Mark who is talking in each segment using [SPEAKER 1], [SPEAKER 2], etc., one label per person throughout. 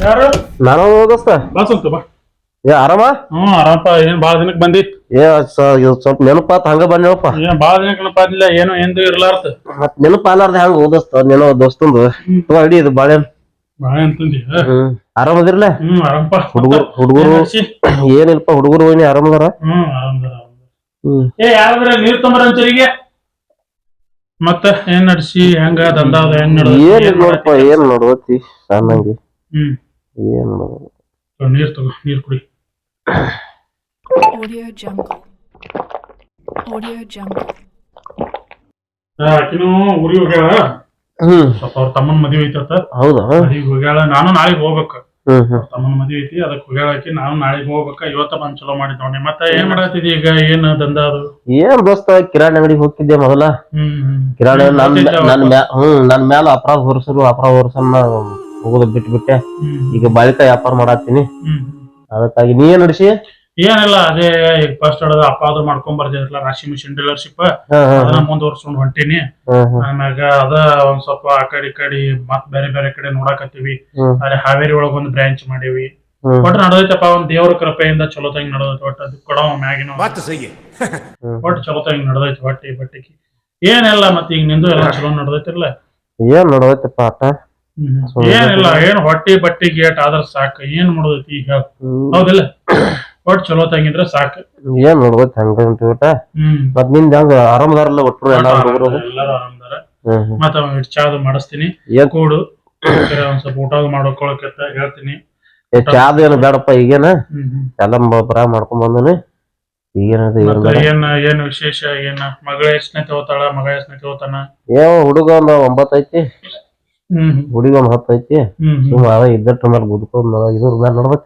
[SPEAKER 1] ಯಾರು?
[SPEAKER 2] ನಾನು ದೋಸ್ತ.
[SPEAKER 1] ಬಾ.
[SPEAKER 2] ಏ ಆರಾಮ?
[SPEAKER 1] ಹ್ಮ್ ಆರಾಮಪ್ಪ ಏನ್ ಬಾಳ ದಿನಕ್ ಬಂದಿ?
[SPEAKER 2] ಏ ಸ- ಇದು ಸ್ವಲ್ಪ ನೆನಪಾತ್ ಹಂಗ ಬಂದೇವಪ್ಪ.
[SPEAKER 1] ಏನ್ ಬಾಳ ದಿನಕ್ ನೆನಪಾದಿಲ್ಲ ಏನು ಎಂದು ಇರ್ಲಾರ್ದ.
[SPEAKER 2] ಮತ್ ನೆನಪಾಲಾರ್ದ ಹೆಂಗ ಓದಸ್ತ ನೆನೋ ದೋಸ್ತಂದು. ಅಡಿ ಇದು ಬಾಳೆನ್
[SPEAKER 1] ಬಾಳ ಅಂತಂದಿ
[SPEAKER 2] ಹ್ಮ್ ಆರಾಮದಿರ್ಲ
[SPEAKER 1] ಹ್ಮ್ ಆರಾಮಪ್ಪ.
[SPEAKER 2] ಹುಡುಗರು ಹುಡುಗರು
[SPEAKER 1] ಏನ್ ನಡ್ಸಿ?
[SPEAKER 2] ಏನಿಲ್ಪ ಹುಡುಗರು ಏನಿ ಆರಾಮದಾರ
[SPEAKER 1] ಹ್ಮ್ ಏ ಯಾರಾದ್ರ ನೀರ್ ತೊಂಬರ ಅಂಚರಿಗೆ ಮತ್ತ ಏನ್ ನಡ್ಸಿ ಹೆಂಗ ದಂಧ ಅದ ಹೆಂಗ್?
[SPEAKER 2] ಏನಿಲ್ಲ
[SPEAKER 1] ಏನ್
[SPEAKER 2] ನೋಡಪ್ಪ ಏನ್ ನೋಡ್ತಿ ಸಣ್ಣಂಗಿ.
[SPEAKER 1] ಹ್ಮ್.
[SPEAKER 2] ಏನ್ ನೋಡೋದು
[SPEAKER 1] ನೀರು ನೀರ್ ತಗೋ ನೀರ್ ಕುಡಿ.
[SPEAKER 3] Audio Jungle. Audio Jungle.
[SPEAKER 1] ಆಕಿನೂ ಊರಿಗೆ ಹೋಗ್ಯಾಳ?
[SPEAKER 2] ಹ್ಮ್.
[SPEAKER 1] ಸ್ವಲ್ಪ ಅವ್ರ ತಮ್ಮನ ಮದ್ವಿ ಐತತ್ತ
[SPEAKER 2] ಹೌದಾ?
[SPEAKER 1] ಮದ್ವಿಗ್ ಹೋಗ್ಯಾಳ ನಾನು ನಾಳೆಗ್ ಹೋಗ್ಬೇಕ.
[SPEAKER 2] ಹ್ಮ್ ಹ್ಮ್.
[SPEAKER 1] ತಮ್ಮನ ಮದ್ವಿ ಐತಿ ಅದಕ್ಕೆ ಹೋಗ್ಯಾಳ ಆಕಿ ನಾನು ನಾಳೆಗ್ ಹೋಗ್ಬೇಕ. ಇವತ್ತ ಬಂದ್ ಚಲೋ ಮಾಡಿದ್ ನೋಡಿ ಮತ್ತೆ ಏನ್ ಮಾಡತ್ತಿದಿ ಈಗ? ಏನ್ ದಂಧ ಅದು?
[SPEAKER 2] ಏನ್ ದೋಸ್ತ ಕಿರಾಣಿ ಅಂಗಡಿಗೆ ಹೋಗ್ತಿದ್ದೆ ಮೊದಲ?
[SPEAKER 1] ಹ್ಮ್ ಹ್ಮ್.
[SPEAKER 2] ಕಿರಾಣಿ ನನ್ ನನ್. ಮ್ಯಾ ಹ್ಮ್ ನನ್ ಮ್ಯಾಲ ಅಪರಾಧ ಹೊರಸರು ಅಪರಾಧ ಹೊರಸನ್ನ ಹೋಗೋದು ಬಿಟ್ಟು
[SPEAKER 1] ಬಿಟ್ಟೆ
[SPEAKER 2] ಈಗ ಬಾಲಿಕಾ ವ್ಯಾಪಾರ ಮಾಡತ್ತೀನಿ. ಅದಕ್ಕಾಗಿ ನೀ ಏನ್ ನಡೆಸಿ?
[SPEAKER 1] ಏನಿಲ್ಲ ಅದೇ ಈಗ ಫಸ್ಟ್ ಹೇಳೋದು ಅಪ್ಪ ಅದು ಮಾಡ್ಕೊಂಡ್ ಬರ್ತಿದ್ರಲ್ಲ ರಾಶಿ ಮಿಷಿನ್ ಡೀಲರ್ಶಿಪ್ ಅದನ್ನ ಮುಂದುವರ್ಸ್ಕೊಂಡ್ ಹೊಂಟೀನಿ. ಆಮ್ಯಾಗ ಅದ ಒಂದ್ ಸ್ವಲ್ಪ ಆ ಕಡೆ ಈ ಕಡೆ ಮತ್ ಬೇರೆ ಬೇರೆ ಕಡೆ ನೋಡಾಕತ್ತೀವಿ. ಅಲ್ಲಿ ಹಾವೇರಿ ಒಳಗ ಒಂದ್ ಬ್ರಾಂಚ್ ಮಾಡೀವಿ. ಒಟ್ ನಡೋದೈತಪ್ಪ ಒಂದ್ ದೇವ್ರ ಕೃಪೆಯಿಂದ ಚಲೋ ತಂಗ್ ನಡೋದೈತಿ. ಒಟ್ ಅದು ಕೊಡೋ ಮ್ಯಾಗಿನ. ಒಟ್ ಚಲೋ ತಂಗ್ ನಡೋದೈತಿ ಬಟ್ಟೆ ಬಟ್ಟಿಗೆ ಏನಿಲ್ಲ ಮತ್ತೆ ಈಗ ನಿಂದು ಎಲ್ಲ ಚಲೋ ನಡೋದೈತಿಲ್ಲ
[SPEAKER 2] ಏನ್
[SPEAKER 1] ನಡೋದೈತಪ್ಪ ಏನಿಲ್ಲ ಏನ್ ಹೊಟ್ಟಿ ಬಟ್ಟಿ ಗೇಟ್ ಆದ್ರ ಸಾಕ ಏನ್ ಮಾಡೋದೈತಿ ಈಗ? ಹೌದಿಲ್ಲ? ಒಟ್ ಚಲೋ ತಂಗಿದ್ರ ಸಾಕ.
[SPEAKER 2] ಏನ್ ನೋಡ್ಬೇಕು ಹಂಗ ಉಂಟು ಊಟ ಮತ್ನಿಂದ ಹೆಂಗ ಆರಾಮದಾರಲ್ಲ ಒಟ್ರು ಎಲ್ಲ ಹುಡುಗರು
[SPEAKER 1] ಎಲ್ಲರೂ ಆರಾಮದಾರ. ಮತ್ತ ಅವ್ನ ಚಾದು ಮಾಡಿಸ್ತೀನಿ. ಕೂಡು. ಒಂದ್ ಸ್ವಲ್ಪ ಊಟ ಮಾಡ್ಕೊಳಕತ್ತ ಹೇಳ್ತೀನಿ.
[SPEAKER 2] ಚಾದು ಏನು ಬೇಡಪ್ಪ ಈಗೇನ. ಎಲ್ಲ ಬರ ಮಾಡ್ಕೊಂಡ್ ಬಂದನಿ. ಏನ್
[SPEAKER 1] ಏನ್ ವಿಶೇಷ ಏನ? ಮಗಳ ಎಷ್ಟನೇ ತಗೋತಾಳ ಮಗ ಎಷ್ಟನೇ ತಗೋತಾನ?
[SPEAKER 2] ಏ ಹುಡುಗ ಒಂದ್ ಒಂಬತ್ತ್ ಹುಡುಗ ಒಂದ್ ಹತ್ತ್ ಐತಿ ಸುಮ್ಮ ಅದ ಇದ್ದಟ್ಟ ಮೇಲೆ ಬದುಕೊಂಡ್ ಇದ್ರ ಮೇಲೆ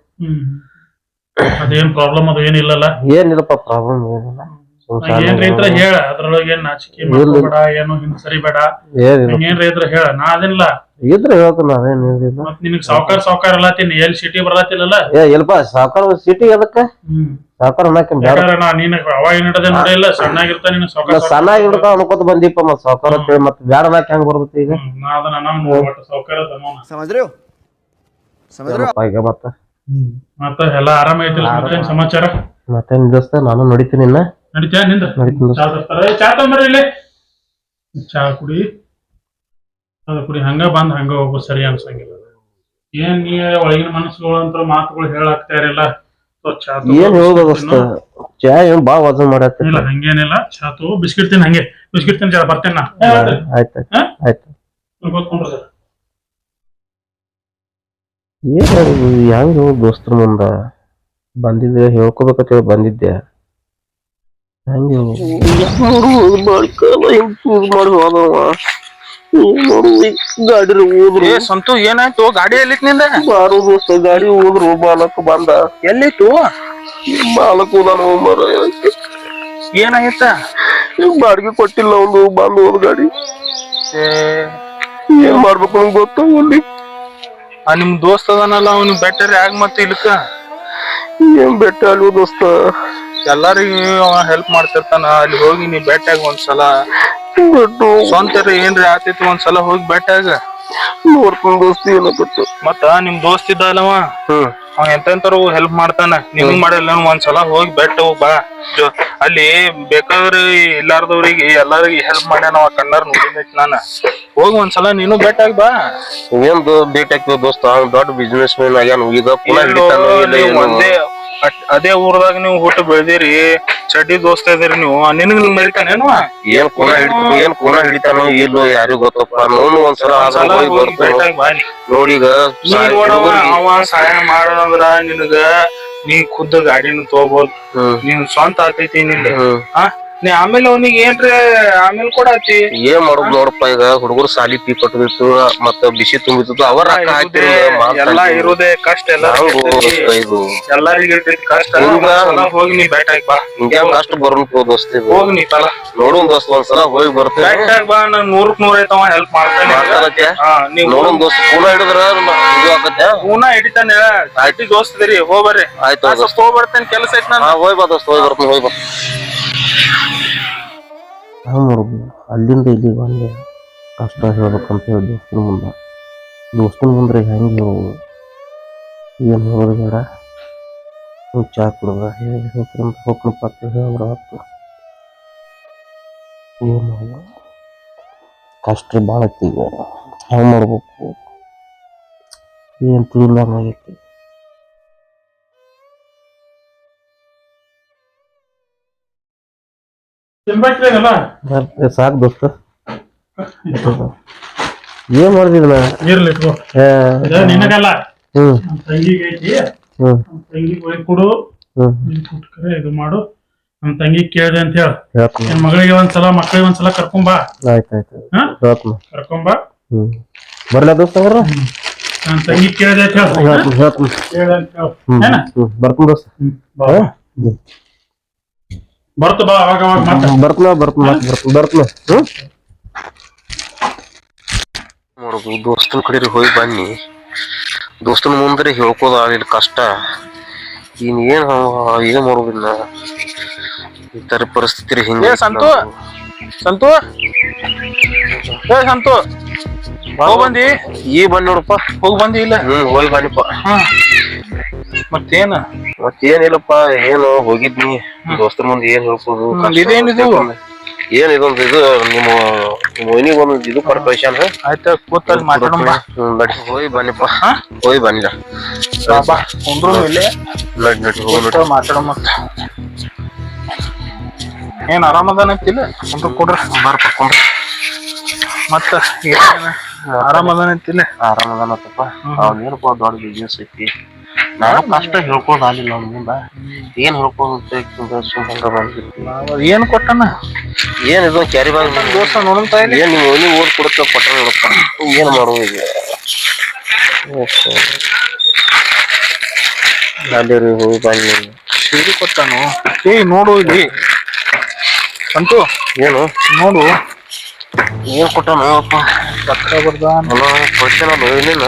[SPEAKER 1] ಅದೇನ್ ಪ್ರಾಬ್ಲಮ್ ಅದು ಏನಿಲ್ಲಲ್ಲ.
[SPEAKER 2] ಏನಿಲ್ಲಪ್ಪ ಪ್ರಾಬ್ಲಮ್ ಏನಿಲ್ಲ.
[SPEAKER 1] ಏನ್
[SPEAKER 2] ರೈತರ
[SPEAKER 1] ಹೇಳ? ಅದ್ರೊಳಗೆ ನಾಚಿಕೆ ಏನ್ ರೈತರ ಹೇಳ? ನಾ ಅದಿಲ್ಲ.
[SPEAKER 2] ಇದ್ರ
[SPEAKER 1] ಸಾವ್ಕಾರ ಎಲ್ ಸಿಟಿ
[SPEAKER 2] ಏ ಸಾವ್ಕಾರ ಸಿಟಿ ಅದಕ್ಕ?
[SPEAKER 1] ನಾ
[SPEAKER 2] ಅವ ಏನ್ ಸಣ್ಣಾಗಿ ಬಂದಿಪ್ಪ ಸಾವ್ಕಾರ ಹೆಂಗ್ ಬರ್ತೈತಿ ಈಗ? ಮತ್ತ?
[SPEAKER 1] ಮತ್ತ ಎಲ್ಲಾ ಆರಾಮ ಮತ್ತೇನ್ ಸಮಾಚಾರ?
[SPEAKER 2] ಮತ್ತೇನ್ ದೋಸ್ತ ನಾನು ನೋಡಿತೀನಿ ನಿನ್ನ
[SPEAKER 1] ನಡಿತ್ಯಾ ನಿಂದ. ಚಾ ತರ್ತಾರ ಚಾ ತಗೊಂಬರ್ರಿ ಇಲ್ಲಿ. ಚಾ ಕುಡಿ. ಅದ ಕುಡಿ. ಹಂಗ ಬಂದ್ ಹಂಗ ಹೋಗೋ ಸರಿ ಅನ್ಸಂಗಿಲ್ಲ. ಏನ್ ನೀ ಒಳಗಿನ ಮನಸ್ಸುಗಳು ಅಂತ ಮಾತುಗಳು ಹೇಳಾಕ್ತಾ ಇರಲ್ಲ
[SPEAKER 2] ಏನ್ ಹೇಳುದು. ಚಾ ಏನ್ ಬಾ ವಜನ್ ಮಾಡತ್ತೆ
[SPEAKER 1] ಇಲ್ಲ ಹಂಗೇನಿಲ್ಲ. ಚಾ ತೋ ಬಿಸ್ಕಿಟ್ ತಿನ್ ಹಂಗೆ. ಬಿಸ್ಕಿಟ್ ತಿನ್ ಚಾ ಬರ್ತೇನೆ ನಾ.
[SPEAKER 2] ಆಯ್ತು? ಆಯ್ತು
[SPEAKER 1] ಹೊತ್ತು ಸರ್.
[SPEAKER 2] ಏನ್ ಹೆಂಗ್ ದೋಸ್ತರ ಮುಂದ ಬಂದಿದ್ದೆ ಹೇಳ್ಕೊಬೇಕಂತ ಹೇಳಿ ಬಂದಿದ್ದೆ. ಹೆಂಗ್ ಗಾಡಿ
[SPEAKER 4] ಏ ಸಂತು ಏನಾಯ್ತು? ಗಾಡಿ ಎಲ್ಲಿತ್ನಿಂದ?
[SPEAKER 2] ಬಾರು ದೋಸ್ತ ಗಾಡಿ ಹೋದ್ರು ಬಾಲಕ್ ಬಂದ
[SPEAKER 4] ಎಲ್ಲಿತ್ತು?
[SPEAKER 2] ಬಾಲಕ್ ಹೋದಾನ ಮರ
[SPEAKER 4] ಏನಾಗಿತ್ತ?
[SPEAKER 2] ಬಾಡಿಗೆ ಕೊಟ್ಟಿಲ್ಲ ಒಂದು ಬಂದು ಹೋದ್ ಗಾಡಿ
[SPEAKER 4] ಏ,
[SPEAKER 2] ಏನ್ ಮಾಡ್ಬೇಕು ನಂಗೆ ಗೊತ್ತಾಗಲ್ಲಿ
[SPEAKER 4] ಆ ನಿಮ್ ದೋಸ್ತ ಅದಾನಲ್ಲ ಅವ್ನಿಗೆ ಬೆಟ್ಟರ್ ಯಾಕೆ ಮತ್ತೆ ಇಲ್ಕ
[SPEAKER 2] ಏನ್ ಬೆಟ್ಟ ಅಲ್ವ ದೋಸ್ತ?
[SPEAKER 4] ಎಲ್ಲಾರಿಗೂ ಅವ ಹೆಲ್ಪ್ ಮಾಡ್ತಿರ್ತಾನ. ಅಲ್ಲಿ ಹೋಗಿ ನೀ ಬೆಟ್ಟಾಗ ಒಂದ್ಸಲ. ಸ್ವಂತ ಏನ್ರಿ ಆತಿತ್ತು ಒಂದ್ಸಲ ಹೋಗಿ ಬೆಟ್ಟಾಗ
[SPEAKER 2] ನೋಡ್ಕೊಂಡ್ ದೋಸ್ತಿ ಏನಕತ್ತು
[SPEAKER 4] ಮತ್ತ ನಿಮ್ ದೋಸ್ತ್ ಇದ್ದಲ್ಲವ
[SPEAKER 2] ಹ್ಮ್.
[SPEAKER 4] ಅವ ಎಂತೆಂತರು ಹೆಲ್ಪ್ ಮಾಡ್ತಾನ? ನಿಮ್ ಮಾಡಿಲ್ಲ ಒಂದ್ಸಲ ಹೋಗಿ ಬೆಟ್ಟ ಹೋಗ್ ಬಾ ಅಲ್ಲಿ ಬೇಕಾದ್ರೆ ಇಲ್ಲಾರ್ದವ್ರಿಗೆ ಎಲ್ಲಾರಿಗೆ ಹೆಲ್ಪ್ ಮಾಡ್ಯಾನ ಅವ ಕಣ್ಣಾರ್ ನೋಡಿದೈತಿ ನಾನ. ಹೋಗಿ ಒಂದ್ಸಲ ನೀನು ಬೆಟ್ಟಾಗ ಬಾ.
[SPEAKER 2] ಏನ್ ಭೇಟಿ ಆಗ್ತದ ದೋಸ್ತ ಅವ್ನ್ ದೊಡ್ಡ ಬಿಸ್ನೆಸ್ ಮ್ಯಾನ್ ಆಗ್ಯಾನ. ಈಗ ಪುನಃ
[SPEAKER 4] ಒಂದೇ ಅದೇ ಊರದಾಗ ನೀವು ಹುಟ್ಟ ಬೆಳ್ದಿರಿ ಚಡ್ಡಿ ದೋಸ್ತ ಇದೀರಿ ನೀವು. ನಿನಗ್ ಮರಿತಾನೇನು
[SPEAKER 2] ಏನ್? ಕೂನ ಹಿಡಿತ ಏನ್ ಕೂನ ಹಿಡಿತಾನೋ ಇಲ್ಲೋ ಯಾರಿಗೂ ಗೊತ್ತಪ್ಪ. ನೋಡು ಒಂದ್ಸಲ ಆದ್ರ ಹೋಗಿ ಬರ್ತಾನೋ. ನೋಡೀಗ
[SPEAKER 4] ನೋಡವ ಅವ ಸಹಾಯ ಮಾಡೋದಂದ್ರ ನಿನಗ ನೀ ಖುದ್ದ ಗಾಡಿನ ತಗೋಬೋದು.
[SPEAKER 2] ಹ್ಮ್.
[SPEAKER 4] ನೀನ್ ಸ್ವಂತ ಆತೈತಿ ನಿಂದ.
[SPEAKER 2] ಹ್ಮ್.
[SPEAKER 4] ಹಾ ನೀ ಆಮೇಲೆ ಅವನಿಗೆ ಏನ್ರ ಆಮೇಲೆ ಕೊಡಾತಿ
[SPEAKER 2] ಏನ್ ಮಾಡುದ್ ನೋಡಪ್ಪ ಈಗ? ಹುಡುಗರು ಸಾಲಿ ಪೀ ಕಟ್ಟದಿತ್ತು ಮತ್ತ ಬಿಸಿ ತುಂಬಿತ್ತು ಅವರ
[SPEAKER 4] ಎಲ್ಲ ಇರೋದೇ ಕಷ್ಟ ಎಲ್ಲ
[SPEAKER 2] ಇದು.
[SPEAKER 4] ಎಲ್ಲರಿಗೂ ಇರ್ತೈತಿ ಕಷ್ಟ.
[SPEAKER 2] ಹಿಂಗ-
[SPEAKER 4] ಒಂದ್ಸಲ ಹೋಗಿ ನೀ ಬೆಟ್ಟಾಗ ಬಾ.
[SPEAKER 2] ಹಿಂಗ್ಯಾ ಕಷ್ಟ ಬರೋದು ದೋಸ್ತ
[SPEAKER 4] ಹೋಗಿ ನೀ ತಲ.
[SPEAKER 2] ನೋಡೋನ್ ದೋಸ್ತ ಒಂದ್ಸಲ ಹೋಗಿ ಬರ್ತೇವೆ
[SPEAKER 4] ಬೆಟ್ಟಾಗ ಬಾ ನನ್ ನೂರಕ್ ನೂರ ಐತವ ಹೆಲ್ಪ್ ಮಾಡ್ತಾನೆ.
[SPEAKER 2] ಮಾಡ್ತಾನತ್ಯ
[SPEAKER 4] ಹಾ ನೀವ್
[SPEAKER 2] ನೋಡೋನ್ ದೋಸ್ತ ಕೂನ ಹಿಡಿದ್ರ ಇದು ಆಗತ್ತೆ
[SPEAKER 4] ಪೂನಾ ಹಿಡಿತಾನೆ ಆಯ್ತು ಹೋಗ್ ಹೋಗ್ಬರ್ರಿ
[SPEAKER 2] ಆಯ್ತು
[SPEAKER 4] ಸ್ವಲ್ಪ ಹೋಗ್ಬರ್ತೇನೆ ಕೆಲಸ ಐತ್ ನಾನು
[SPEAKER 2] ಹೋಗಿ ಬಾ ದೋಸ್ತ ಹೋಗಿ ಬರ್ತೀನಿ ಹೋಗಿ ಬಾ. ಅಲ್ಲಿಂದ ಇಲ್ಲಿ ಬಂದೆ ಕಷ್ಟ ಹೇಳ್ಬೇಕಂತ ಹೇಳಿ ದೋಸ್ತನ ಮುಂದೆ. ದೋಸ್ತನ ಮುಂದ್ರೆ ಹೆಂಗೆ ಹೇಳೋದು ಏನು ಹೇಳೋದು ಬೇಡ. ನೀವು ಚಾ ಕುಡ್ದ, ಹೇಳಿ ಹೋಗ್ರಂತ ಹೋಗ್ನಪ್ಪ ಅಂತ ಹೇಳಿದ್ರೆ ಆತು. ಏನು? ಕಷ್ಟ ಭಾಳ ಐತಿ ಈಗ. ಹೆಂಗೆ ಮಾಡ್ಬೇಕು? ಏನು ತಿಳಿಲ್ಲ
[SPEAKER 1] ತಿನ್ಬೇಕ್ರಿ
[SPEAKER 2] ಸಾಕು ದೋಸ್ತ. ಏನ್ ಮಾಡಿದಿಲ್ಲ
[SPEAKER 1] ಇರ್ಲಿ ಇಟ್ಕೋ. ಇದು ನಿನಗಲ್ಲ.
[SPEAKER 2] ಹ್ಮ್.
[SPEAKER 1] ತಂಗಿಗೆ ಐತಿ.
[SPEAKER 2] ಹ್ಮ್.
[SPEAKER 1] ತಂಗಿಗೆ ಒಯ್ದು ಕೊಡು.
[SPEAKER 2] ಹ್ಮ್.
[SPEAKER 1] ನೀನ್ ಕೊಟ್ಕರೆ ಇದು ಮಾಡು. ನಮ್ಮ ತಂಗಿಗೆ ಕೇಳಿದೆ ಅಂತ ಹೇಳ.
[SPEAKER 2] ಹೇಳ್ತೀನಿ.
[SPEAKER 1] ನಿನ್ ಮಗಳಿಗೆ ಒಂದ್ಸಲ ಮಕ್ಕಳಿಗೆ ಒಂದ್ಸಲ ಕರ್ಕೊಂಬಾ ಹಾ?
[SPEAKER 2] ಹೇಳ್ತೀನಿ.
[SPEAKER 1] ಕರ್ಕೊಂಬಾ
[SPEAKER 2] ಹ್ಮ್. ಬರ್ಲಾ ದೋಸ್ತ ಅವ್ರ?
[SPEAKER 1] ನನ್ನ ತಂಗಿ ಕೇಳಿದೆ ಅಂತ ಹೇಳ.
[SPEAKER 2] ಹೇಳ್ತೀನಿ ಹೇಳ್ತೀನಿ.
[SPEAKER 1] ಕೇಳಿದೆ ಅಂತ ಹೇಳ.
[SPEAKER 2] ಹ್ಮ್.
[SPEAKER 1] ಏನ?
[SPEAKER 2] ಹ್ಮ್. ಬರ್ತೀನಿ ದೋಸ್ತ.
[SPEAKER 1] ಹ್ಮ್ ಬಾ ಬಾ.
[SPEAKER 2] ಹ್ಮ್.
[SPEAKER 1] ಬರ್ತು ಬಾ ಅವಾಗ ಅವಾಗ ಮತ್ತೆ
[SPEAKER 2] ಬರ್ತಲ ಬರ್ತೀನಿ ಬರ್ತೀನಿ ಬರ್ತೀನಿ. ಹ್ಮ್? ನೋಡ್ಬೇಕು ದೋಸ್ತನ ಕಡೆ ಹೋಗಿ ಬನ್ನಿ. ದೋಸ್ತನ ಮುಂದೆ ಹೇಳ್ಕೋದ ಇಲ್ಲಿ ಕಷ್ಟ. ಇನ್ ಏನ್ ಏನ್ ಮಾಡೋದಿಲ್ಲ ಈ ತರ ಪರಿಸ್ಥಿತಿ ಹಿಂಗೆ
[SPEAKER 4] ಸಂತು? ಸಂತು. ಏ ಸಂತು. ಹೋಗ್ ಬಂದಿ
[SPEAKER 2] ಈ ಬಂದ್ ನೋಡಪ್ಪ.
[SPEAKER 4] ಹೋಗ್ ಬಂದಿ ಇಲ್ಲ.
[SPEAKER 2] ಹ್ಮ್ ಹೋಗಿ ಬನ್ನಿಪ್ಪ.
[SPEAKER 4] ಮತ್ತೇನ?
[SPEAKER 2] ಮತ್ತೇನಿಲ್ಲಪ್ಪ ಏನು ಹೋಗಿದ್ನಿ. ದೋಸ್ತರ ಮುಂದೆ ಏನ್ ಹೇಳ್ಬೋದು?
[SPEAKER 4] ಇದೇನಿದು?
[SPEAKER 2] ಏನ್ ಇದೊಂದು ಇದು ನಿಮ್ಮ ನಿಮ್ಮ ವೈನಿಗೆ ಒಂದು ಇದು ಪರ್ಪೇಷನ್
[SPEAKER 4] ಆಯ್ತ ಕೂತಲ್ಲಿ ಮಾತಾಡೋಣ ಬಾ.
[SPEAKER 2] ಹ್ಮ್ ನಡಿ ಹೋಗಿ ಬನ್ನಿಪ್ಪ
[SPEAKER 4] ಹಾ?
[SPEAKER 2] ಹೋಗಿ ಬನ್ನಿಲ್ಲ
[SPEAKER 4] ಬಾ ಕುಂದ್ರು ಇಲ್ಲೇ.
[SPEAKER 2] ನಡಿ ನಡಿ ಹೋಗಿ
[SPEAKER 4] ಮಾತಾಡೋಣ ಮತ್ತ. ಏನ್ ಆರಾಮದಾನಂತಿಲ್ಲ ಕುಂದ್ರ ಕೊಡ್ರ.
[SPEAKER 2] ಬರ್ಪ ಕೊಂಡ್ರಿ
[SPEAKER 4] ಮತ್ತ ಏನ? ಆರಾಮದಾನಂತಿಲ್ಲ
[SPEAKER 2] ಆರಾಮದಾನತ್ತಪ್ಪ. ಅವ್ನೇನಪ್ಪ ದೊಡ್ಡ ಬಿಸ್ನೆಸ್ ಐತಿ? ನಾನು ಕಷ್ಟ ಹೇಳ್ಕೊಂಡು ಆಗಿಲ್ಲ ಅವ್ನ ಮುಂದ. ಏನ್ ಹೇಳ್ಕೊಂಡು ಸುಮ್ ಹಂಗ ಬಂದ್ಬಿಟ್ಟು
[SPEAKER 4] ಏನ್ ಕೊಟ್ಟನ?
[SPEAKER 2] ಏನ್ ಇದು ಕ್ಯಾರಿ ಬ್ಯಾಗ್
[SPEAKER 4] ದೋಸ್ತ ನೋಡಂತ
[SPEAKER 2] ಏನ್ ನೀವು ನೀವು ಓದ್ ಕೊಡುತ್ತ ಪಟ್ಟ ನೋಡಪ್ಪ ಏನ್ ಮಾಡುವ ಈಗ? ಅಲ್ಲಿ ರೀ ಹೋಗಿ ಬನ್ನಿ
[SPEAKER 4] ಸೀರೆ ಕೊಟ್ಟನು. ಏ ನೋಡು ಇಲ್ಲಿ. ಅಂತು
[SPEAKER 2] ಏನು?
[SPEAKER 4] ನೋಡು.
[SPEAKER 2] ಏನ್ ಕೊಟ್ಟನು? ಅಪ್ಪ
[SPEAKER 4] ರೊಕ್ಕ
[SPEAKER 2] ಏನಿಲ್ಲ.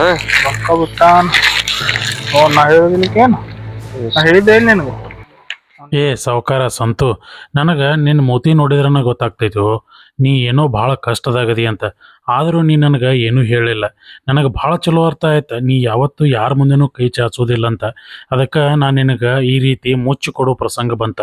[SPEAKER 4] ರೊಕ್ಕ ಬಿಟ್ಟಾನ್ ಓ ನಾ ಹೇಳೋದಿಲ್ಲಕೇನು ನಾ ಹೇಳಿದ್ದೆ ಇಲ್ಲ
[SPEAKER 1] ಏ ಸಾವುಕಾರ ಸಂತು ನನಗೆ ನಿನ್ನ ಮೂತಿ ನೋಡಿದ್ರನ ಗೊತ್ತಾಗ್ತೈತು? ನೀ ಏನೋ ಭಾಳ ಕಷ್ಟದಾಗದಿ ಅಂತ. ಆದರೂ ನೀ ನನಗೆ ಏನೂ ಹೇಳಿಲ್ಲ. ನನಗೆ ಭಾಳ ಚಲೋ ಅರ್ಥ ಆಯ್ತು. ನೀ ಯಾವತ್ತೂ ಯಾರ ಮುಂದೆನೂ ಕೈ ಚಾಚೋದಿಲ್ಲ ಅಂತ. ಅದಕ್ಕೆ ನಾನು ನಿನಗೆ ಈ ರೀತಿ ಮುಚ್ಚಿ ಕೊಡೋ ಪ್ರಸಂಗ ಬಂತ.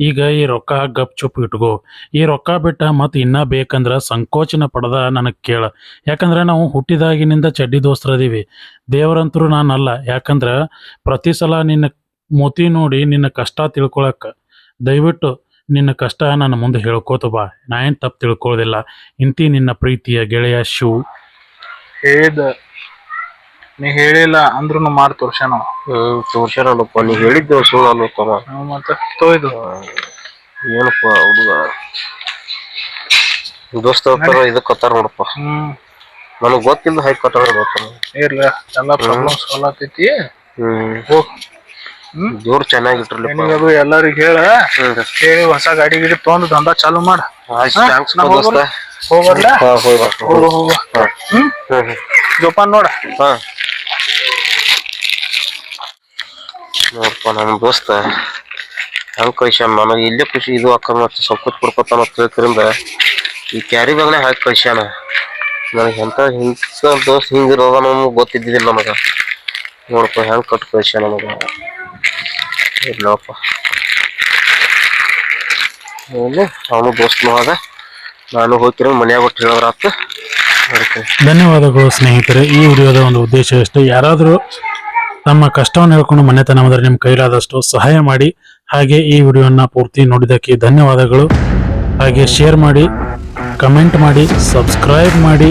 [SPEAKER 1] ಈಗ ಈ ರೊಕ್ಕ ಗಪ್ ಚುಪ್ ಇಟ್ಕೋ. ಈ ರೊಕ್ಕ ಬಿಟ್ಟ ಮತ್ತು ಇನ್ನೂ ಬೇಕಂದ್ರೆ ಸಂಕೋಚನ ಪಡೆದ ನನಗೆ ಕೇಳ. ಯಾಕಂದ್ರೆ ನಾವು ಹುಟ್ಟಿದಾಗಿನಿಂದ ಚಡ್ಡಿ ದೋಸ್ತರದೀವಿ. ದೇವರಂತರೂ ನಾನಲ್ಲ. ಯಾಕಂದ್ರೆ ಪ್ರತಿ ಸಲ ನಿನ್ನ ಮೋತಿ ನೋಡಿ ನಿನ್ನ ಕಷ್ಟ ತಿಳ್ಕೊಳಕ್ಕೆ ದಯವಿಟ್ಟು ನಿನ್ನ ಕಷ್ಟ ನನ್ನ ಮುಂದೆ ಹೇಳ್ಕೋತ ಬಾ. ನಾ ಏನು ತಪ್ಪು ತಿಳ್ಕೊಳ್ಳೋದಿಲ್ಲ ಇಂತಿ ನಿನ್ನ ಪ್ರೀತಿಯ ಗೆಳೆಯ ಶಿವ್.
[SPEAKER 4] ಹೇಳ್ದ ನೀ ಹೇಳಿಲ್ಲ ಅಂದ್ರೂ ಮಾಡಿ ತೋರ್ಸ್ಯಾನ.
[SPEAKER 2] ಹ್ಮ್ ತೋರ್ಸ್ಯಾರ ನೋಡಪ್ಪ ನೀ ಹೇಳಿದ್ದೆ ಸುಳ್ಳು ಅನ್ಬೇಕಮ್ಮ
[SPEAKER 4] ಹ್ಮ್, ಮತ್ತೆ ತೊಯ್ದು.
[SPEAKER 2] ಏನಪ್ಪ ಹುಡುಗ? ದೋಸ್ತ ಹೋಗ್ತಾರ ಇದಕ್ಕೆ ಹತ್ತಾರ ನೋಡಪ್ಪ.
[SPEAKER 4] ಹ್ಮ್.
[SPEAKER 2] ನನಗ್ ಗೊತ್ತಿಲ್ಲ ಹೈ ಕೊತ್ತಾರ ಗೊತ್ತ
[SPEAKER 4] ಇರ್ಲ ಎಲ್ಲ ಪ್ರಾಬ್ಲಮ್ ಸಾಲ್ವ್ ಆಗ್ತೈತಿ.
[SPEAKER 2] ಹ್ಮ್.
[SPEAKER 4] ಹೋಗ್ ಹ್ಮ್
[SPEAKER 2] ದೇವ್ರ ಚೆನ್ನಾಗಿಟ್ರಲ್ಲ
[SPEAKER 4] ನಿನಗದು ಎಲ್ಲರಿಗೂ ಹೇಳ. ಹೇಳಿ ಹೊಸ ಗಾಡಿ ಗಿಡಿ ತೊಗೊಂಡು ದಂಧ ಚಾಲು ಮಾಡ. ಜೋಪಾನ್ ನೋಡ.
[SPEAKER 2] ಹಾ. ನೋಡಪ್ಪ ನನ್ನ ದೋಸ್ತ. ಹಂಗ ಕಳ್ಸ್ಯಾನ ನನಗೆ ಇಲ್ಲೇ ಖುಷಿ ಇದು ಅಕ್ಕ ಮತ್ತೆ ಸೊಕ್ಕತ್ ಕೊಡ್ಕೊತಾನ ಅಂತ ತಿಳ್ಕರಿಂದ ಈ ಕ್ಯಾರಿ ಬ್ಯಾಗ್ನೇ ಹಾಕಿ ಕಳ್ಸ್ಯಾನ. ನನಗೆ ಎಂತ ಇಂಥ ದೋಸ್ತ್ ಹಿಂಗಿರೋದ ನಮಗೆ ಗೊತ್ತಿದ್ದಿದ್ದಿಲ್ಲ ನನಗೆ. ನೋಡಪ್ಪ ಹೆಂಗ್ ಕಟ್ ಕಳ್ಸ್ಯಾನ ನನಗೆ. ಇರ್ಲಪ್ಪ ಏನು ಅವನು ದೋಸ್ತನು ಅದ ನಾನು ಹೋಗ್ತಿರೋ ಮನೆಯಾಗ
[SPEAKER 1] ಧನ್ಯವಾದಗಳು ಸ್ನೇಹಿತರೆ. ಈ ವಿಡಿಯೋದ ಒಂದು ಉದ್ದೇಶ ಇಷ್ಟೇ ಯಾರಾದರೂ ತಮ್ಮ ಕಷ್ಟವನ್ನು ಹೇಳ್ಕೊಂಡು ಮನೆತನ ಬಂದರೆ ನಿಮ್ಮ ಕೈಲಾದಷ್ಟು ಸಹಾಯ ಮಾಡಿ, ಹಾಗೆ ಈ ವಿಡಿಯೋನ ಪೂರ್ತಿ ನೋಡಿದ್ದಕ್ಕೆ ಧನ್ಯವಾದಗಳು. ಹಾಗೆ ಶೇರ್ ಮಾಡಿ ಕಮೆಂಟ್ ಮಾಡಿ ಸಬ್ಸ್ಕ್ರೈಬ್ ಮಾಡಿ.